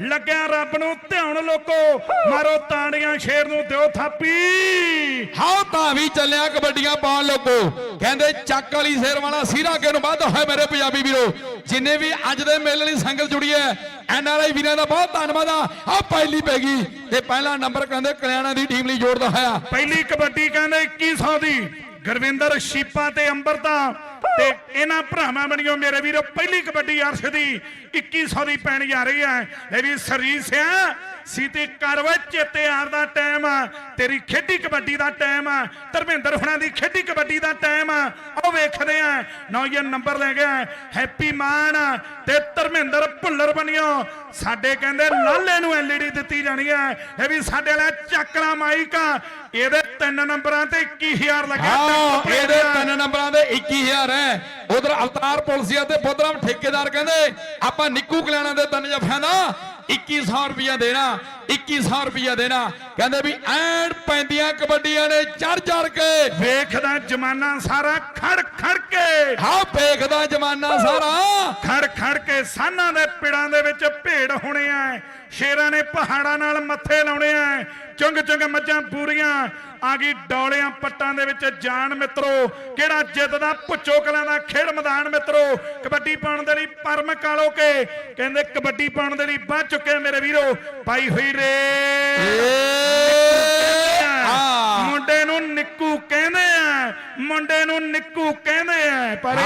ਲੱਗਿਆ ਰੱਬ ਨੂੰ ਧਿਆਨ ਲੋਕੋ ਮਾਰੋ ਤਾੜੀਆਂ ਸ਼ੇਰ ਨੂੰ ਦਿਓ ਥਾਪੀ। ਹਾਉ ਤਾਂ ਵੀ ਚੱਲਿਆ ਕਬੱਡੀਆਂ ਪਾਉਣ ਲੋਕੋ। ਕਹਿੰਦੇ ਚੱਕ ਵਾਲੀ ਸ਼ੇਰ ਵਾਲਾ ਸੀਰਾ ਅੱਗੇ ਨੂੰ ਵੱਧ। ਹੋਏ ਮੇਰੇ ਪੰਜਾਬੀ ਵੀਰੋ ਜਿੰਨੇ ਵੀ ਅੱਜ ਦੇ ਮੇਲੇ ਲਈ ਸੰਗਤ ਜੁੜੀ ਹੈ ਐਨਆਰਆਈ ਵੀਰਾਂ ਦਾ ਬਹੁਤ ਧੰਨਵਾਦ ਆ। ਆ ਪਹਿਲੀ ਪੈ ਗਈ ਤੇ ਪਹਿਲਾ ਨੰਬਰ ਕਹਿੰਦੇ ਕਲਿਆਣਾ ਦੀ ਟੀਮ ਲਈ ਜੋੜਦਾ ਹੋਇਆ। ਪਹਿਲੀ ਕਬੱਡੀ ਕਹਿੰਦੇ 2100 ਦੀ। ਗੁਰਵਿੰਦਰ ਸ਼ੀਪਾ ਤੇ ਅੰਬਰਤਾ ਤੇ ਇਹਨਾਂ ਭਰਾਵਾਂ ਬਣਿਓ ਮੇਰੇ ਵੀਰੋ, ਪਹਿਲੀ ਕਬੱਡੀ ਅਰਸ਼ ਦੀ 2100 ਦੀ ਪੈਣ ਜਾ ਰਹੀ ਹੈ। ਲੈ ਵੀ ਸਰੀਸ ਆ ਸੀਤੇ ਕਰਵਾ ਚੇਤੇ ਆਰ ਦਾ ਟਾਈਮ ਆ ਤੇਰੀ ਖੇਡੀ ਕਬੱਡੀ ਦਾ ਟਾਈਮ ਆ ਧਰਮਿੰਦਰ ਹੁਣਾਂ ਦੀ ਖੇਡੀ ਕਬੱਡੀ ਦਾ ਟਾਈਮ ਆ। ਉਹ ਵੇਖਦੇ ਆ ਨੌਜਵਾਨ ਨੰਬਰ ਲੈ ਗਿਆ ਹੈਪੀ ਮਾਨ ਤੇ ਧਰਮਿੰਦਰ ਭੁੱਲਰ ਬਣਿਓ। ਸਾਡੇ ਕਹਿੰਦੇ ਲਾਲੇ ਨੂੰ ਐਲਈਡੀ ਦਿੱਤੀ ਜਾਣੀ ਹੈ ਇਹ ਵੀ ਸਾਡੇ ਵਾਲਾ ਚੱਕਲਾ ਮਾਈਕ ਆ। ਇਹਦੇ ਤਿੰਨ ਨੰਬਰਾਂ ਤੇ 21000 ਲੱਗਿਆ ਹਾਂ ਇਹਦੇ ਤਿੰਨ ਨੰਬਰਾਂ ਦੇ 21000 ਹੈ। ਉਧਰ ਅਵਤਾਰ ਪੁਲਸੀਆ ਤੇ ਬੁੱਧਰਾਮ ਠੇਕੇਦਾਰ ਕਹਿੰਦੇ ਆਪਾਂ ਨਿੱਕੂ ਕਲਿਆਣਾ ਦੇ ਤਿੰਨ ਜਫਿਆਂ ਦਾ 2100 ਰੁਪਇਆ ਦੇਣਾ 2100 ਰੁਪਇਆ ਦੇਣਾ। ਕਹਿੰਦੇ ਵੀ ਐਨ ਪੈਂਦੀਆਂ ਕਬੱਡੀਆਂ ਨੇ ਚੜ ਚੜ ਕੇ। ਵੇਖਦਾ ਜਮਾਨਾ ਸਾਰਾ ਖੜ ਖੜ ਕੇ। ਹਾਂ ਵੇਖਦਾ ਜਮਾਨਾ ਸਾਰਾ। ਖੜ ਖੜ ਕੇ ਸਾਨਾਂ ਦੇ ਪਿੜਾਂ ਦੇ ਵਿੱਚ ਸ਼ੇਰਾਂ ਨੇ ਪਹਾੜਾਂ ਨਾਲ ਮੱਥੇ ਲਾਉਣੇ ਆ। ਚੁੰਗ ਚੁੰਗ ਮੱਝਾਂ ਪੂਰੀਆਂ ਆ ਗਈ ਡੌਲਿਆਂ ਪੱਟਾਂ ਦੇ ਵਿੱਚ ਜਾਨ ਮਿੱਤਰੋ। ਕਿਹੜਾ ਜਿੱਤਦਾ? ਭੁੱਚੋ ਕਲਾਂ ਦਾ ਖੇਡ ਮੈਦਾਨ ਮਿੱਤਰੋ। ਕਬੱਡੀ ਪਾਉਣ ਦੇ ਲਈ ਪਰਮ ਕਾਲੋ ਕੇ। ਕਹਿੰਦੇ ਕਬੱਡੀ ਪਾਉਣ ਦੇ ਲਈ ਵੱਧ ਚੁੱਕੇ ਮੇਰੇ ਵੀਰੋ। ਪਾਈ ਹੋਈ ਰੇ। ਮੁੰਡੇ ਨੂੰ ਨਿੱਕੂ ਕਹਿੰਦੇ ਆ। ਮੁੰਡੇ ਨੂੰ ਨਿੱਕੂ ਕਹਿੰਦੇ ਆ। ਪਰ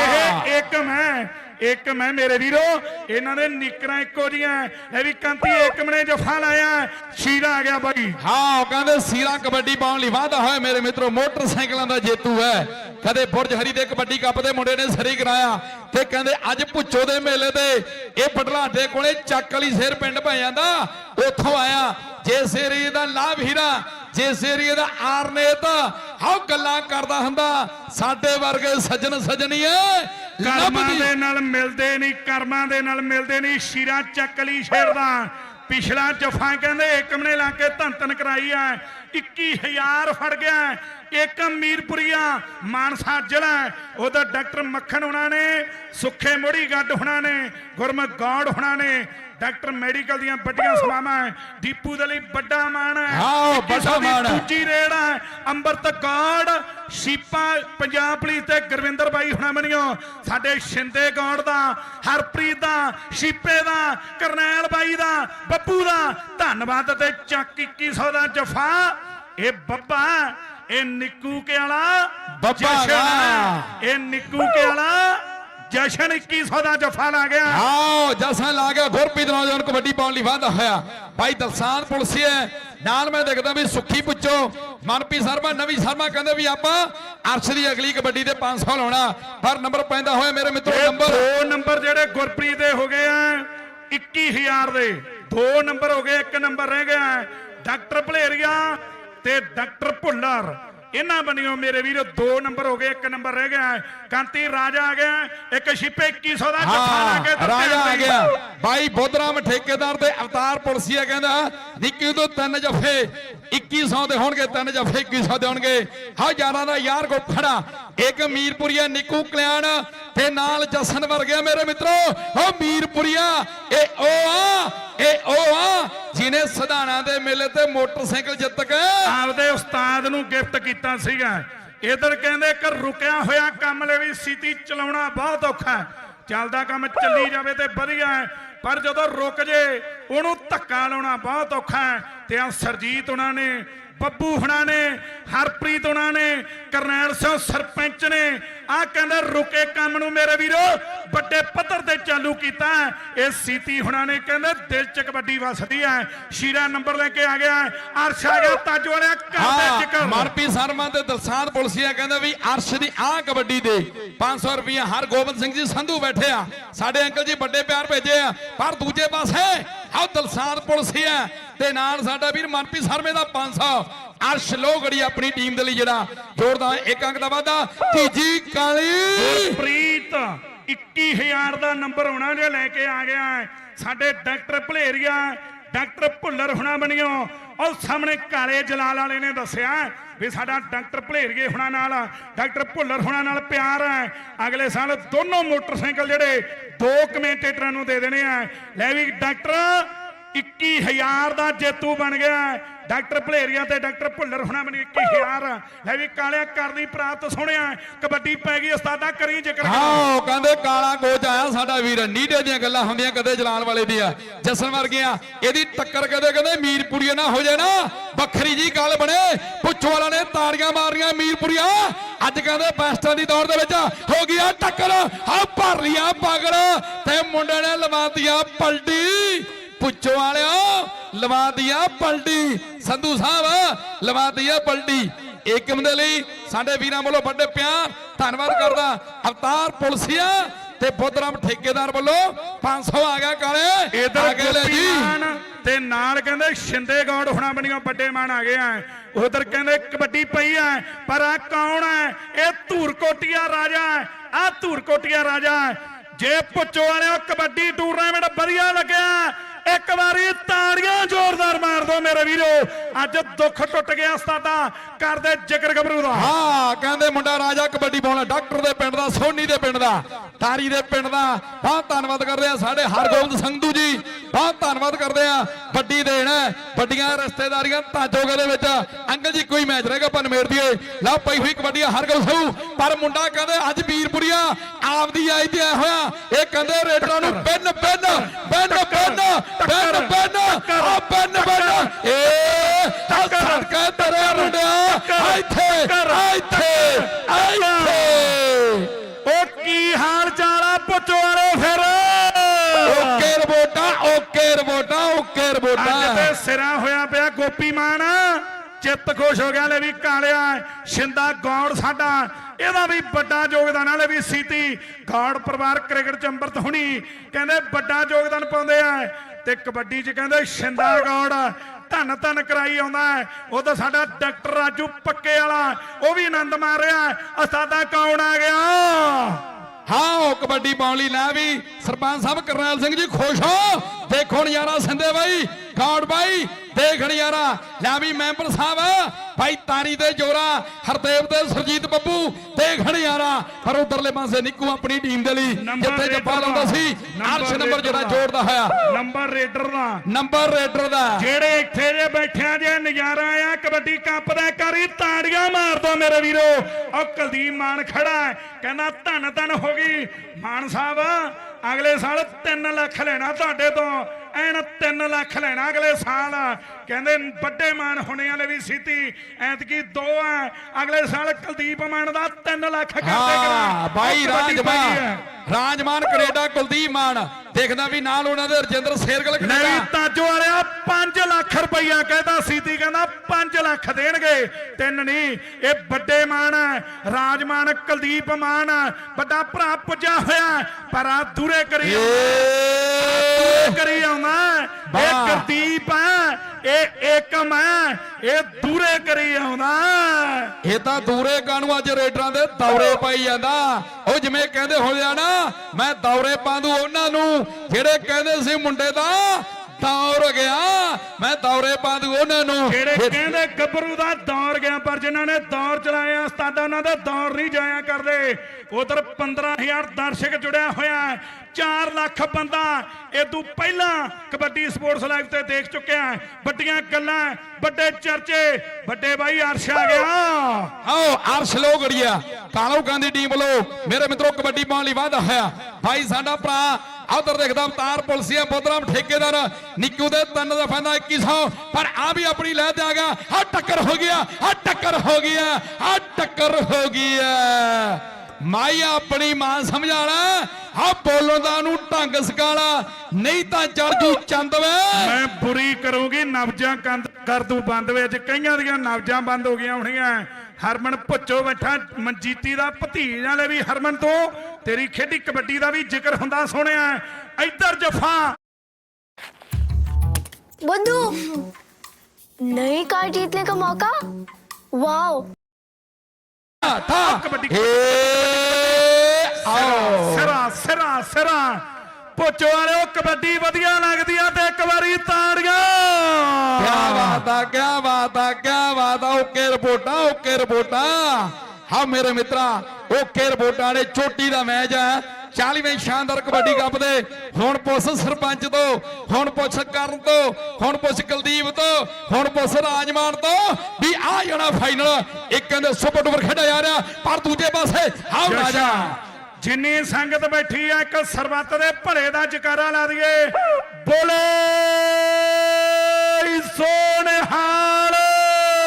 ਇਹ ਹਾਂ। ਇੱਕ ਮੈਂ, ਮੇਰੇ ਵੀਰੋ, ਇਹਨਾਂ ਦੇ ਨਿਕਰਾਂ ਇੱਕੋ ਜੀਆਂ ਇਹ ਵੀ ਕੰਤੀ ਇੱਕ ਮਨੇ ਜਫਾ ਲਾਇਆ ਸ਼ੀਰਾ ਆ ਗਿਆ ਬਾਈ। ਹਾਂ, ਉਹ ਕਹਿੰਦੇ ਸੀਰਾ ਕਬੱਡੀ ਪਾਉਣ ਲਈ ਵਾਅਦਾ ਹੋਇਆ। ਮੇਰੇ ਮਿੱਤਰੋ, ਮੋਟਰਸਾਈਕਲਾਂ ਦਾ ਜੇਤੂ ਹੈ ਕਦੇ ਬੁਰਜ ਹਰੀ ਦੇ ਕਬੱਡੀ ਕੱਪ ਦੇ ਮੁੰਡੇ ਨੇ ਸਰੀ ਕਰਾਇਆ ਤੇ ਕਹਿੰਦੇ ਅੱਜ ਭੁੱਚੋ ਦੇ ਮੇਲੇ ਤੇ ਇਹ ਪਟਲਾਡੇ ਕੋਲੇ ਚੱਕ ਵਾਲੀ ਸ਼ੇਰ ਪਿੰਡ ਪੈ ਜਾਂਦਾ। ਉੱਥੋਂ ਆਇਆ। ਜੇ ਸੇਰੀ ਦਾ ਲਾਭ ਹੀਰਾ, ਜੇ ਸੇਰੀ ਦਾ ਆਰਨੇਤ ਹਾਉ ਗੱਲਾਂ ਕਰਦਾ ਹੁੰਦਾ। ਸਾਡੇ ਵਰਗੇ ਸੱਜਣ ਸੱਜਣੀਏ ਕਰਮਾਂ ਦੇ ਨਾਲ ਮਿਲਦੇ ਨਹੀਂ ਕਰਮਾਂ ਦੇ ਨਾਲ ਮਿਲਦੇ ਨਹੀਂ ਸ਼ੀਰਾ ਚੱਕਲੀ ਛੇੜਦਾ ਪਿਛਲਾ ਜਫਾ ਕਹਿੰਦੇ ਇੱਕ ਮਨੇ ਲਾ ਕੇ ਧੰਨ ਧੰਨ ਕਰਾਈ ਐ 21000 ਫੜ ਗਿਆ ਇੱਕ ਮੀਰਪੁਰੀਆ ਮਾਨਸਾ ਜ਼ਿਲ੍ਹਾ। ਉਹਦਾ ਡਾਕਟਰ ਮੱਖਣ ਹੁਣਾਂ ਨੇ ਸੁੱਖੇ ਮੋੜੀ ਗੱਡ ਹੁਣਾਂ ਨੇ ਗੁਰਮੁਖ ਗੌੜ ਹੁਣਾਂ ਨੇ ਡਾਕਟਰ ਮੈਡੀਕਲ ਦੀਆਂ ਵੱਡੀਆਂ ਸੇਵਾਵਾਂ ਹੈ। ਦੀਪੂ ਦੇ ਲਈ ਵੱਡਾ ਮਾਣ ਹੈ। ਹਾਂ, 2100 ਵੱਡਾ ਦੀ ਮਾਣ ਹੈ। ਦੂਜੀ ਰੇਡ ਹੈ। ਅੰਮ੍ਰਿਤ ਗੌੜ ਸ਼ੀਪਾ ਪੰਜਾਬ ਪੁਲਿਸ ਤੇ ਗੁਰਵਿੰਦਰ ਬਾਈ ਹੁਣਾਂ ਬਣੀਓ ਸਾਡੇ ਸ਼ਿੰਦੇ ਗੌੜ ਦਾ ਹਰਪ੍ਰੀਤ ਦਾ ਸ਼ੀਪੇ ਦਾ ਕਰਨੈਲ ਬਾਈ ਦਾ ਬੱਬੂ ਦਾ। ਧੰਨਵਾਦ ਤੇ ਚੱਕ 2100 ਦਾ ਜਫਾ। ਇਹ ਬੱਬਾ ਇਹ ਨਿੱਕੂ ਕੇ ਵਾਲਾ ਬੱਬਾ ਜਸ਼ਨ। ਇਹ ਨਿੱਕੂ ਕੇ ਵਾਲਾ ਜਸ਼ਨ 2100 ਦਾ ਜਫਾ ਲਾ ਗਿਆ। ਆਓ ਜਸਾਂ ਲਾ ਗਿਆ। ਗੁਰਪ੍ਰੀਤ ਨੌਜਵਾਨ ਕਬੱਡੀ ਪਾਉਣ ਲਈ ਵਾਧਾ ਹੋਇਆ। ਭਾਈ ਦਲਸਾਨ ਪੁਲਸੀਏ ਨਾਲ ਮੈਂ ਦੇਖਦਾ ਵੀ ਸੁੱਖੀ ਪੁੱਛੋ। ਮਨਪ੍ਰੀਤ ਸ਼ਰਮਾ ਨਵੀਂ ਸ਼ਰਮਾ ਕਹਿੰਦੇ ਵੀ ਆਪਾਂ ਅਰਸ਼ ਦੀ ਅਗਲੀ ਕਬੱਡੀ ਤੇ 500 ਲਾਉਣਾ। ਪਰ ਨੰਬਰ ਪੈਂਦਾ ਹੋਇਆ ਮੇਰੇ ਮਿੱਤਰੋ ਨੰਬਰ ਦੋ ਨੰਬਰ ਜਿਹੜੇ ਗੁਰਪ੍ਰੀਤ ਦੇ ਹੋ ਗਏ ਆ 21000 ਦੇ। ਦੋ ਨੰਬਰ ਹੋ ਗਏ ਇੱਕ ਨੰਬਰ ਰਹਿ ਗਿਆ। ਡਾਕਟਰ ਭਲੇਰੀਆ ਤੇ ਡਾਕਟਰ ਭੁੱਲਰ। ਇਹਨਾਂ ਬਣਿਓ ਮੇਰੇ ਵੀਰੋ ਦੋ ਨੰਬਰ ਹੋ ਗਏ ਇੱਕ ਨੰਬਰ ਰਹਿ ਗਿਆ। ਕਾਂਤੀ ਰਾਜਾ ਆ ਗਿਆ ਇੱਕ ਛਿਪੇ 2100 ਦਾ ਜੱਫਾ ਲਾ ਕੇ ਰਾਜਾ ਆ ਬਈ। ਗਿਆ ਭਾਈ ਬੁੱਧਰਾਮ ਠੇਕੇਦਾਰ ਤੇ ਅਵਤਾਰ ਪੁਲਸੀਆ ਕਹਿੰਦਾ ਨਿੱਕੀ ਤੋਂ ਤਿੰਨ ਜਫੇ 2100 ਦੇ ਹੋਣਗੇ ਤਿੰਨ ਜਫੇ 2100 ਦੇ ਹੋਣਗੇ ਹਾਂ ਯਾਰਾਂ ਦਾ ਯਾਰ ਕੋ ਖੜਾ ਇੱਕ ਮੀਰਪੁਰੀਆ ਨਿੱਕੂ ਕਲਿਆਣ ਤੇ ਨਾਲ ਜਸਨ ਵਰਗਿਆ ਮੇਰੇ ਮਿੱਤਰੋ ਉਹ ਮੀਰਪੁਰੀਆ ਇਹ ਉਹ ਆ ਇਹ ਉਹ ਆ ਜਿਨੇ ਸਧਾਣਾ ਦੇ ਮੇਲੇ ਤੇ ਮੋਟਰਸਾਈਕਲ ਜਿੱਤ ਕੇ ਆਪਦੇ ਉਸਤਾਦ ਨੂੰ ਗਿਫਟ ਕੀਤਾ ਸੀਗਾ। ਇਧਰ ਕਹਿੰਦੇ ਇੱਕ ਰੁਕਿਆ ਹੋਇਆ ਕੰਮ ਲੈ ਵੀ ਸੀਤੀ ਚਲਾਉਣਾ ਬਹੁਤ ਔਖਾ ਹੈ। ਚੱਲਦਾ ਕੰਮ ਚੱਲੀ ਜਾਵੇ ਤੇ ਵਧੀਆ ਹੈ, ਪਰ ਜਦੋਂ ਰੁਕ ਜੇ, ਉਹਨੂੰ ਧੱਕਾ ਲਾਉਣਾ ਬਹੁਤ ਔਖਾ ਹੈ ਤੇ ਆ ਸਰਜੀਤ ਉਹਨਾਂ ਨੇ, ਬੱਬੂ ਹੁਣਾਂ ਨੇ, ਹਰਪ੍ਰੀਤ ਉਹਨਾਂ ਨੇ, ਕਰਨੈਲ ਸਿੰਘ ਸਰਪੰਚ ਨੇ ਆ ਕਹਿੰਦੇ ਰੁਕੇ ਕੰਮ ਨੂੰ ਮੇਰੇ ਵੀਰੋ। ਵੱਡੇ ਪੱਧਰ ਤੇ ਚਾਲੂ ਕੀਤਾ। ਇਹ ਸੀਤੀ ਹੁਣਾਂ ਨੇ ਕਹਿੰਦੇ ਦਿਲ ਚ ਕਬੱਡੀ ਵਸਦੀ ਹੈ। ਸ਼ੀਰਾ ਨੰਬਰ ਲੈ ਕੇ ਆ ਗਿਆ। ਅਰਸ਼ ਆ ਗਿਆ ਤਾਜ ਵਾਲਿਆ ਘਰ ਦੇ ਮਨਪ੍ਰੀਤ ਸ਼ਰਮਾ ਤੇ ਦਲਸਾਨ ਪੁਲਸੀਆ ਕਹਿੰਦਾ ਵੀ ਅਰਸ਼ ਦੀ ਆਹ ਕਬੱਡੀ ਦੇ 500 ਰੁਪਏ ਹਰ ਗੋਬਿੰਦ ਸਿੰਘ ਜੀ ਸੰਧੂ ਬੈਠੇ ਆ। ਸਾਡੇ ਅੰਕਲ ਜੀ ਵੱਡੇ ਪਿਆਰ ਭੇਜੇ ਆ। ਪਰ ਦੂਜੇ ਪਾਸੇ ਆਹ ਦਲਸਾਨ ਪੁਲਸੀਆ ਤੇ ਨਾਲ ਸਾਡਾ ਵੀਰ ਮਨਪ੍ਰੀਤ ਸ਼ਰਮੇ ਦਾ 500 ਅਰਸ਼ ਲੋਗੜੀ ਆਪਣੀ ਟੀਮ ਦੇ ਲਈ ਜਿਹੜਾ ਜੋੜਦਾ ਇੱਕ ਅੰਕ ਦਾ ਵਾਧਾ। ਤੀਜੀ ਕਾਲੀ। ਪ੍ਰੀਤ 21000 ਦਾ ਨੰਬਰ ਹੋਣਾ ਜੇ ਲੈ ਕੇ ਆ ਗਿਆ ਸਾਡੇ ਡਾਕਟਰ ਭਲੇਰੀਆ, ਡਾਕਟਰ ਭੁੱਲਰ ਹੁਣਾ ਬਣਿਓ। ਉਹ ਸਾਹਮਣੇ ਕਾਲੇ ਜਲਾਲ ਵਾਲੇ ਨੇ ਦੱਸਿਆ ਵੀ ਸਾਡਾ ਡਾਕਟਰ ਭਲੇਰੀਏ ਹੁਣਾ ਨਾਲ, ਡਾਕਟਰ ਭੁੱਲਰ ਹੁਣਾ ਨਾਲ ਪਿਆਰ ਹੈ। ਅਗਲੇ ਸਾਲ ਦੋਨੋਂ ਮੋਟਰਸਾਈਕਲ ਜਿਹੜੇ ਦੋ ਕਮੈਂਟੇਟਰਾਂ ਨੂੰ ਦੇ ਦੇਣੇ ਆ। ਲੈ ਵੀ ਡਾਕਟਰ 21000 ਦਾ ਜੇਤੂ ਬਣ ਗਿਆ ਡਾਕਟਰ ਭਲੇਰੀਆ ਤੇ ਡਾਕਟਰ ਭੁੱਲਰ ਹੁਣਾਂ ਮੈਨੂੰ 21000 ਲੈ ਵੀ ਕਾਲਿਆ ਕਰਨੀ ਪ੍ਰਾਪਤ ਸੁਣਿਆ। ਕਬੱਡੀ ਪੈ ਗਈ, ਉਸਤਾਦਾ ਕਰੀ ਜ਼ਿਕਰ ਹਾਂ ਕਹਿੰਦੇ ਕਾਲਾ ਕੋਚ ਆਇਆ ਸਾਡਾ ਵੀਰ ਨੀਡੇ ਦੀਆਂ ਗੱਲਾਂ ਹੁੰਦੀਆਂ ਕਦੇ ਜਲਾਲ ਵਾਲੇ ਦੀਆਂ। ਜਸਨ ਵਰਗੀਆਂ, ਇਹਦੀ ਟੱਕਰ ਕਦੇ ਕਹਿੰਦੇ ਮੀਰਪੁਰੀਆ ਨਾ ਹੋ ਜਾਏ ਨਾ। ਵੱਖਰੀ ਜੀ ਗੱਲ ਬਣੇ। ਪੁੱਛ ਵਾਲਾ ਨੇ ਤਾੜੀਆਂ ਮਾਰੀਆਂ ਮੀਰਪੁਰੀਆ। ਅੱਜ ਕਹਿੰਦੇ ਬੈਸਟਾਂ ਦੀ ਦੌੜ ਦੇ ਵਿੱਚ ਹੋ ਗਿਆ ਟੱਕਰ। ਆ ਭਰ ਲਿਆ ਪਾਗਲ ਤੇ ਮੁੰਡੇ ਨੇ ਲਵਾਤੀਆਂ ਪਲਟੀ। ਪੁੱਛੋ ਵਾਲਿਓ ਲਵਾਤੀਆ ਪਲਟੀ। ਸੰਧੂ ਸਾਹਿਬ ਲਵਾਤੀਆ ਪਲਟੀ। ਏਕਮ ਦੇ ਲਈ? ਸਾਡੇ ਵੀਰਾਂ ਵੱਲੋਂ ਵੱਡੇ ਪਿਆਰ ਧੰਨਵਾਦ ਕਰਦਾ ਅਵਤਾਰ ਪੁਲਸੀਆ ਤੇ ਬੁੱਧਰਾਮ ਠੇਕੇਦਾਰ ਵੱਲੋਂ। 500 ਆ ਗਿਆ ਕਾਲੇ। ਇਧਰ ਮਾਨ ਤੇ ਨਾਲ ਕਹਿੰਦੇ ਸ਼ਿੰਦੇ ਗੌਡ ਹੁਣਾਂ ਬਣੀਆਂ ਵੱਡੇ ਮਾਨ ਆ ਗਏ ਆ। ਉਧਰ ਕਹਿੰਦੇ ਕਬੱਡੀ ਪਈ ਆ ਪਰ ਆ ਕੌਣ ਹੈ ਇਹ ਧੂਰਕੋਟੀਆ ਰਾਜਾ ਹੈ ਆ ਧੂਰਕੋਟੀਆ ਰਾਜਾ ਹੈ ਜੇ ਪੁੱਛੋ ਵਾਲਿਓ ਕਬੱਡੀ ਟੂਰਨਾਮੈਂਟ ਵਧੀਆ ਲੱਗਿਆ। ਇੱਕ ਵਾਰੀ ਤਾੜੀਆਂ ਜ਼ੋਰਦਾਰ ਮਾਰ ਦਿਓ ਮੇਰੇ ਵੀਰੋ। ਅੱਜ ਦੁੱਖ ਟੁੱਟ ਗਿਆ ਉਸਤਾਦਾ ਕਰਦੇ ਜ਼ਿਕਰ ਗੱਭਰੂ ਦਾ। ਹਾਂ, ਕਹਿੰਦੇ ਮੁੰਡਾ ਰਾਜਾ ਕਬੱਡੀ ਪਾਉਣਾ ਡਾਕਟਰ ਦੇ ਪਿੰਡ ਦਾ, ਸੋਨੀ ਦੇ ਪਿੰਡ ਦਾ, ਤਾਰੀ ਦੇ ਪਿੰਡ ਦਾ। ਬਹੁਤ ਧੰਨਵਾਦ ਕਰਦੇ ਆ ਸਾਡੇ ਹਰਗੋਬਿੰਦ ਸੰਧੂ ਜੀ। ਬਹੁਤ ਧੰਨਵਾਦ ਕਰਦੇ ਆ ਵੱਡੀ ਦੇਣ ਹੈ ਵੱਡੀਆਂ ਰਿਸ਼ਤੇਦਾਰੀਆਂ ਤਾਜੋਗੇ ਦੇ ਵਿੱਚ। ਅੰਕਲ ਜੀ ਕੋਈ ਮੈਚ ਰਹੇਗਾ ਪਰ ਮੇਰ ਦੀਏ। ਲਓ ਪਈ ਹੋਈ ਕਬੱਡੀ ਆ ਹਰਗੋਬਿੰਦ ਸੰਧੂ ਪਰ ਮੁੰਡਾ ਕਹਿੰਦੇ ਅੱਜ ਵੀਰਪੁਰੀਆ ਆਪਦੀ ਆਈ ਤੇ ਆਇਆ ਹੋਇਆ। ਇਹ ਕਹਿੰਦੇ ਰੇਡਰਾਂ ਨੂੰ ਪਿੰਨ ਪਿੰਨ ਪਿੰਨ ਪਿੰਨ ਪਿੰਨ ਪਿੰਨ ਆ ਪਿੰਨ ਪਿੰਨ ਏ ਆ ਸੜਕਾਂ ਤੇਰੇ ਮੁੰਡਿਆ ਇੱਥੇ ਇੱਥੇ ਇੱਥੇ। ਉਹ ਕੀ ਹਾਲ ਚਾਲ ਆ ਪੁੱਛੋ ਵਾਲੇ ਫਿਰ ਓਕੇ ਰਬੋਟਾ ਓਕੇ ਰਬੋਟਾ ਓਕੇ ਅੱਜ ਤੇ ਸਿਰਾਂ ਹੋਇਆ ਪਿਆ ਗੋਪੀ ਮਾਨ। ਚਿੱਤ ਖੁਸ਼ ਹੋ ਗਿਆ ਲੈ ਵੀ ਕਾਲਿਆ ਸ਼ਿੰਦਾ ਗੌੜ ਸਾਡਾ। ਇਹਦਾ ਵੀ ਵੱਡਾ ਯੋਗਦਾਨ ਆ ਲੈ ਵੀ ਸੀਤੀ। ਗੌੜ ਪਰਿਵਾਰ ਕ੍ਰਿਕਟ ਚ ਅੰਮ੍ਰਿਤ ਹੁਣੀ। ਕਹਿੰਦੇ ਵੱਡਾ ਯੋਗਦਾਨ ਪਾਉਂਦੇ ਆ। ਤੇ ਕਬੱਡੀ ਚ ਕਹਿੰਦੇ ਸ਼ਿੰਦਾ ਗੌੜ। ਧੰਨ ਧੰਨ ਕਰਾਈ ਆਉਂਦਾ ਉਹ ਤਾਂ ਸਾਡਾ ਡਾਕਟਰ ਰਾਜੂ ਪੱਕੇ ਵਾਲਾ। ਉਹ ਵੀ ਆਨੰਦ ਮਾਰ ਰਿਹਾ ਉਸਤਾਦਾ ਕੌਣ ਆ ਗਿਆ? ਹਾਂ ਉਹ ਕਬੱਡੀ ਪਾਉਣ ਲਈ ਲੈ ਵੀ ਸਰਪੰਚ ਸਾਹਿਬ ਕਰਨੈਲ ਸਿੰਘ ਜੀ ਖੁਸ਼ ਹੋ। ਦੇਖੋ ਨਜ਼ਾਰਾ ਸਿੰਦੇ ਬਾਈ। ਗੌਡ ਬਾਈ ਦੇਖ ਨਜ਼ਾਰਾ ਲੈ ਵੀ ਮੈਂਬਰ ਸਾਹਿਬ ਭਾਈ ਤਾਰੀ ਦੇ ਜੋਰਾ ਹਰਦੇਵ ਤੇ ਸਰਜੀਤ ਬੱਬੂ ਦੇਖ ਨਜ਼ਾਰਾ ਪਰ ਉਧਰਲੇ ਪਾਸੇ ਨਿੱਕੂ ਆਪਣੀ ਟੀਮ ਦੇ ਲਈ ਜਿੱਥੇ ਜੱਫਾ ਲਾਉਂਦਾ ਦਾ। ਸੀ ਅਰਸ਼ ਨੰਬਰ ਜਿਹੜਾ ਦਾ। ਜੋੜਦਾ ਹੋਇਆ। ਨੰਬਰ ਰੇਡਰ ਦਾ। ਨੰਬਰ ਰੇਡਰ ਦਾ। ਜਿਹੜੇ ਇੱਥੇ ਜੇ ਬੈਠਿਆਂ ਜੇ ਨਜ਼ਾਰਾ ਆ ਕਬੱਡੀ ਕੱਪ ਦਾ ਕਰੀ ਤਾੜੀਆਂ ਮਾਰ ਦੋ ਮੇਰੇ ਵੀਰੋ। ਉਹ ਕੁਲਦੀਪ ਮਾਨ ਖੜਾ ਹੈ ਕਹਿੰਦਾ ਧੰਨ ਧੰਨ ਹੋ ਗਈ। ਮਾਨ ਸਾਹਿਬ ਅਗਲੇ ਸਾਲ 3 ਲੱਖ ਲੈਣਾ ਤੁਹਾਡੇ ਤੋਂ। ਐਨ 3 ਲੱਖ ਲੈਣਾ ਅਗਲੇ ਸਾਲ। ਕਹਿੰਦੇ ਵੱਡੇ ਮਾਨ ਹੋਣੇ ਵਾਲੇ ਵੀ ਸੀਤੀ ਐਤਕੀ ਦੋ ਆ। ਅਗਲੇ ਸਾਲ ਕੁਲਦੀਪ ਮਾਨ ਦਾ 3 ਲੱਖ ਕਰਦੇ ਹਾਂ ਬਾਈ। ਰਾਜਮਾਨ ਰਾਜਮਾਨ ਕੈਨੇਡਾ ਕੁਲਦੀਪ ਮਾਨ। ਦੇਖਦਾ ਵੀ ਨਾਲ ਉਹਨਾਂ ਦੇ ਰਜਿੰਦਰ ਸ਼ੇਰਗਲ ਨਹੀਂ ਤਾਜੋ ਵਾਲਿਆ 5 ਲੱਖ ਰੁਪਈਆ ਕਹਿੰਦਾ ਸੀਤੀ ਕਹਿੰਦਾ 5 ਲੱਖ ਦੇਣਗੇ। ਤਿੰਨ ਨਹੀਂ ਇਹ ਵੱਡੇ ਮਾਨ ਹੈ ਰਾਜਮਾਨ ਕੁਲਦੀਪ ਮਾਨ ਵੱਡਾ ਭਰਾ ਪੁੱਜਿਆ ਹੋਇਆ ਪਰ ਆ ਦੂਰੇ ਕਰੀ ਏ। ਕਰੀ ਆਉਂਦਾ ਹੈ। ਇਹ। ਗੁਰਦੀਪ ਹੈ ਇਹ ਏਕਮ ਹੈ ਇਹ ਦੂਰੇ ਕਰੀ ਆਉਂਦਾ ਹੈ। ਇਹ ਤਾਂ ਦੂਰੇ ਕਾਨੂੰ ਅੱਜ ਰੇਡਰਾਂ ਦੇ ਦੌਰੇ ਪਾਈ ਜਾਂਦਾ ਉਹ ਜਿਵੇਂ ਕਹਿੰਦੇ ਹੁੰਦੇ ਆ ਨਾ ਮੈਂ ਦੌਰੇ ਪਾਉਂਦੂ ਉਹਨਾਂ ਨੂੰ ਜਿਹੜੇ ਕਹਿੰਦੇ ਸੀ ਮੁੰਡੇ ਦਾ ਦੌਰ ਗਿਆ ਮੈਂ ਦੌਰੇ ਪਾਉਂਦੂ ਉਹਨਾਂ ਨੂੰ। ਜਿਹੜੇ ਕਹਿੰਦੇ ਗੱਭਰੂ ਦਾ ਦੌਰ ਗਿਆ ਪਰ ਜਿਨ੍ਹਾਂ ਨੇ ਦੌਰ ਚਲਾਇਆ ਉਸਤਾਦਾਂ ਉਹਨਾਂ ਦੇ ਦੌਰ ਨਹੀਂ ਜਾਇਆ ਕਰਦੇ। ਉਧਰ 15000 ਦਰਸ਼ਕ ਜੁੜਿਆ ਹੋਇਆ ਹੈ 4 ਲੱਖ ਬੰਦਾ ਇਦੋਂ ਪਹਿਲਾਂ ਕਬੱਡੀ ਸਪੋਰਟਸ ਲਾਈਵ ਤੇ ਦੇਖ ਚੁੱਕਿਆ ਹੈ। ਵੱਡੀਆਂ ਗੱਲਾਂ ਵੱਡੇ ਚਰਚੇ ਵੱਡੇ ਬਾਈ ਅਰਸ਼ ਆ ਗਿਆ। ਆਓ ਅਰਸ਼ ਲੋਗੜੀਆ ਕਾਲੋ ਗਾਂਧੀ ਟੀਮ ਵੱਲੋਂ ਮੇਰੇ ਮਿੱਤਰੋ ਕਬੱਡੀ ਪਾਉਣ ਲਈ ਵਾਅਦਾ ਹੋਇਆ। ਭਾਈ ਸਾਡਾ ਭਰਾ ਉਧਰ ਦੇਖਦਾ ਅਵਤਾਰ ਪੁਲਸੀਆ ਬੋਦਰਾਮ ਠੇਕੇਦਾਰ ਨਿੱਕੂ ਦੇ ਤਿੰਨ ਦਾ ਫਾਇਦਾ 2100 ਪਰ ਆ ਵੀ ਆਪਣੀ ਲੈ ਤੇ ਆ ਗਿਆ। ਆ ਟੱਕਰ ਹੋ ਗਿਆ, ਆ ਟੱਕਰ ਹੋ ਗਿਆ, ਆ ਟੱਕਰ ਹੋ ਗਈ ਹੈ ਮਾਈ ਆਪਣੀ ਮਾਂ ਸਮਝਾਣਾ ਆ ਬੋਲੋਂ ਦਾ ਨੂੰ ਢੰਗ ਸਕਾਲਾ ਨਹੀਂ ਤਾਂ ਚੜ ਜੂ ਚੰਦ ਵੇ ਮੈਂ ਬੁਰੀ ਕਰੂੰਗੀ ਨਬਜਾਂ ਕੰਦ ਕਰ ਦੂ ਬੰਦ ਵਿੱਚ ਕਈਆਂ ਦੀਆਂ ਨਬਜਾਂ ਬੰਦ ਹੋ ਗਈਆਂ ਹੋਣੀਆਂ ਹਰਮਨ ਭੁੱਚੋ ਬੈਠਾ ਮਨਜੀਤੀ ਦਾ ਭਤੀਜ ਵਾਲੇ ਵੀ ਹਰਮਨ ਤੋਂ ਤੇਰੀ ਖੇਡੀ ਕਬੱਡੀ ਦਾ ਵੀ ਜ਼ਿਕਰ ਹੁੰਦਾ ਸੁਣਿਆ ਇੱਧਰ ਜਫਾ बुद्धू नई कार जीतने का मौका वाओ ਠਾ ਕਬੱਡੀ ਏ ਆਓ ਸਿਰਾ ਸਿਰਾ ਸਿਰਾ। ਭੁੱਚੋ ਵਾਲਿਓ ਕਬੱਡੀ ਵਧੀਆ ਲੱਗਦੀ ਆ ਤੇ ਇੱਕ ਵਾਰੀ ਤਾੜੀਆਂ। ਕਿਆ ਬਾਤ ਆ ਕਿਆ ਬਾਤ ਆ ਕਿਆ ਬਾਤ ਆ। ਓਕੇ ਰਿਪੋਰਟਾਂ ਓਕੇ ਰਿਪੋਰਟਾਂ। ਹਾਂ ਮੇਰੇ ਮਿੱਤਰਾ ਓਕੇ ਰਿਪੋਰਟਾਂ ਨੇ ਚੋਟੀ ਦਾ ਮੈਚ ਹੈ 40ਵੇਂ ਸ਼ਾਨਦਾਰ ਕਬੱਡੀ ਕੱਪ ਦੇ। ਹੁਣ ਪੁੱਛ ਸਰਪੰਚ ਤੋਂ ਹੁਣ ਪੁੱਛ ਕਰਨ ਤੋਂ ਹੁਣ ਪੁੱਛ ਕੁਲਦੀਪ ਤੋਂ ਹੁਣ ਪੁੱਛ ਰਾਜਮਾਨ ਤੋਂ ਵੀ ਆ ਜਾਣਾ ਫਾਈਨਲ ਇੱਕ ਕਹਿੰਦੇ ਸੁਪਰ ਡੁਪਰ ਖੇਡਿਆ ਜਾ ਰਿਹਾ। ਪਰ ਦੂਜੇ ਪਾਸੇ ਹਾਂ ਰਾਜਾ ਜਿੰਨੀ ਸੰਗਤ ਬੈਠੀ ਆ ਇੱਕ ਸਰਬੱਤ ਦੇ ਭਲੇ ਦਾ ਜਕਾਰਾ ਲਾ ਦਈਏ। ਬੋਲੇ ਸੋਨਹਾਲ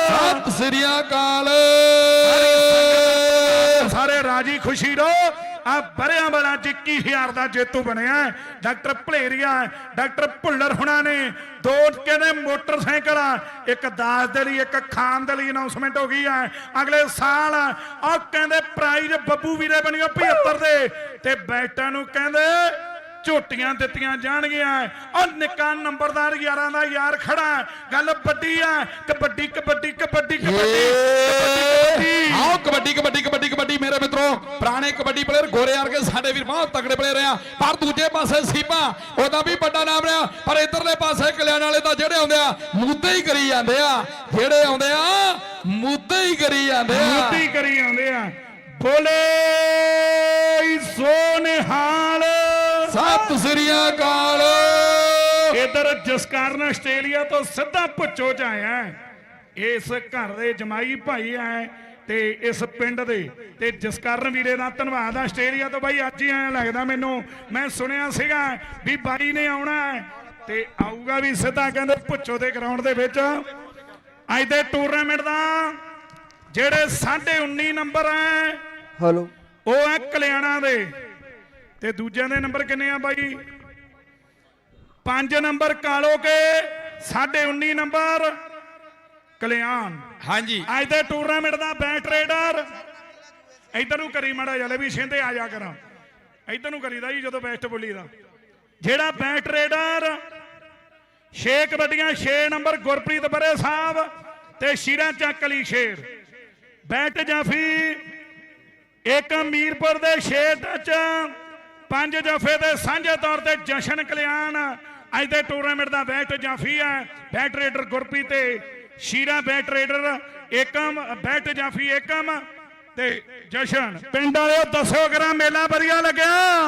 ਸਤਿ ਸ੍ਰੀ ਅਕਾਲ। ਰਾਜੀ ਖੁਸ਼ੀ ਰਹੋ ਆ ਬਰਿਆਂ ਵਾਲਾ 21000 ਦਾ ਜੇਤੂ ਬਣਿਆ ਡਾਕਟਰ ਭਲੇਰੀਆ ਡਾਕਟਰ ਭੁੱਲਰ ਹੁਣਾਂ ਨੇ ਦੋ ਕਹਿੰਦੇ ਮੋਟਰਸਾਈਕਲ ਇੱਕ ਦਾਸ ਦੇ ਲਈ, ਇੱਕ ਖਾਨ ਦੇ ਲਈ ਅਨਾਉਂਸਮੈਂਟ ਹੋ ਗਈ ਹੈ। ਅਗਲੇ ਸਾਲ ਆ। ਕਹਿੰਦੇ ਪ੍ਰਾਈਜ਼ ਬੱਬੂ ਵੀਰੇ ਬਣਿਓ 75 ਦੇ। ਤੇ ਬੈਟਾਂ ਨੂੰ ਕਹਿੰਦੇ ਝੋਟੀਆਂ ਦਿੱਤੀਆਂ ਜਾਣਗੀਆਂ। ਔਰ ਨਿੱਕਾ ਨੰਬਰਦਾਰ ਯਾਰਾਂ ਦਾ ਯਾਰ ਖੜਾ ਗੱਲ ਵੱਡੀ ਆ। ਕਬੱਡੀ ਕਬੱਡੀ ਕਬੱਡੀ ਕਬੱਡੀ ਕਬੱਡੀ। ਆਓ ਕਬੱਡੀ ਕਬੱਡੀ ਕਬੱਡੀ ਕਬੱਡੀ। ਪੁਰਾਣੇ ਕਬੱਡੀ ਪਲੇਅਰ ਗੋਰੇ ਵਰਗੇ ਸਾਡੇ ਵੀਰ ਬਹੁਤ ਤਕੜੇ ਪਲੇਅਰ ਆ ਪਰ ਦੂਜੇ ਪਾਸੇ ਸੀਪਾ ਉਹਦਾ ਵੀ ਵੱਡਾ ਨਾਮ ਰਿਹਾ ਪਰ ਇਧਰਲੇ ਪਾਸੇ ਕਲਿਆਣ ਵਾਲੇ ਤਾਂ ਜਿਹੜੇ ਆਉਂਦੇ ਆ ਮੁੱਦੇ ਹੀ ਕਰੀ ਜਾਂਦੇ ਆ। ਜਿਹੜੇ ਆਉਂਦੇ ਆ ਮੁੱਦੇ ਹੀ ਕਰੀ ਜਾਂਦੇ ਆ। ਮੋਤੀ ਕਰੀ ਆਉਂਦੇ ਆ। ਬੋਲੇ ਸੋਨਹਾਲ। ਸਤਿ ਸ੍ਰੀ ਅਕਾਲ। ਇਧਰ ਜਸਕਾਰਨ ਆਸਟ੍ਰੇਲੀਆ ਤੋਂ ਸਿੱਧਾ ਪੁੱਛੋ ਚ ਆਇਆ। ਹੈ। ਇਸ ਘਰ ਦੇ ਜਮਾਈ ਭਾਈ ਆ ਤੇ ਇਸ ਪਿੰਡ ਦੇ ਤੇ ਜਸਕਰਨ ਵੀਰੇ ਦਾ ਧੰਨਵਾਦ ਆ ਆਸਟ੍ਰੇਲੀਆ ਤੋਂ ਬਾਈ ਅੱਜ ਹੀ ਆਇਆ ਲੱਗਦਾ ਮੈਨੂੰ। ਮੈਂ ਸੁਣਿਆ ਸੀਗਾ ਵੀ ਬਾਈ ਨੇ ਆਉਣਾ ਤੇ ਆਊਗਾ ਵੀ ਸਿੱਧਾ ਕਹਿੰਦੇ ਪੁੱਛੋ ਦੇ ਗਰਾਊਂਡ ਦੇ ਵਿੱਚ। ਅੱਜ ਦੇ ਟੂਰਨਾਮੈਂਟ ਦਾ ਜਿਹੜੇ 19 ਨੰਬਰ ਹੈ ਹੈਲੋ ਉਹ ਹੈ ਕਲਿਆਣਾ ਦੇ। ਤੇ ਦੂਜਿਆਂ ਦੇ ਨੰਬਰ ਕਿੰਨੇ ਆ ਬਾਈ? 5 ਨੰਬਰ ਕਾਲੋ ਕੇ 19 ਨੰਬਰ ਕਲਿਆਣ। ਹਾਂਜੀ। ਅੱਜ ਦੇ ਟੂਰਨਾਮੈਂਟ ਦਾ ਬੈਟ ਰੇਡਰ ਇਧਰ ਨੂੰ ਕਰੀ ਮਾੜਾ ਜਲੇ ਵੀ ਛਿੰਦੇ ਆ ਜਾ ਕਰਾਂ। ਇਧਰ ਨੂੰ ਕਰੀਦਾ ਜੀ ਜਦੋਂ ਬੈਸਟ ਬੋਲੀਦਾ ਜਿਹੜਾ ਬੈਟ ਰੇਡਰ 6 ਕਬੱਡੀਆਂ 6 ਨੰਬਰ ਗੁਰਪ੍ਰੀਤ ਬਰੇ ਸਾਹਿਬ ਤੇ ਸ਼ੀਰਾ ਚੱਕ ਅਲੀ ਸ਼ੇਰ। ਬੈਟ ਜਾਫੀ ਇੱਕ ਮੀਰਪੁਰ ਦੇ 6 ਟੱਚ ਪੰਜ ਜਫੇ ਦੇ ਸਾਂਝੇ ਤੌਰ ਤੇ ਜਸ਼ਨ ਕਲਿਆਣ। ਅੱਜ ਦੇ ਟੂਰਨਾਮੈਂਟ ਦਾ ਬੈਟ ਜਾਫੀ ਹੈ। ਬੈਟ ਰੇਡਰ ਗੁਰਪ੍ਰੀਤ ਤੇ Sheera best raider, Ekam best ਜਾਫੀ ਏਕਮ ਤੇ ਜਸ਼ਨ। ਪਿੰਡ ਵਾਲਿਓ ਦੱਸੋ ਗ੍ਰਾਮ ਮੇਲਾ ਵਧੀਆ ਲੱਗਿਆ।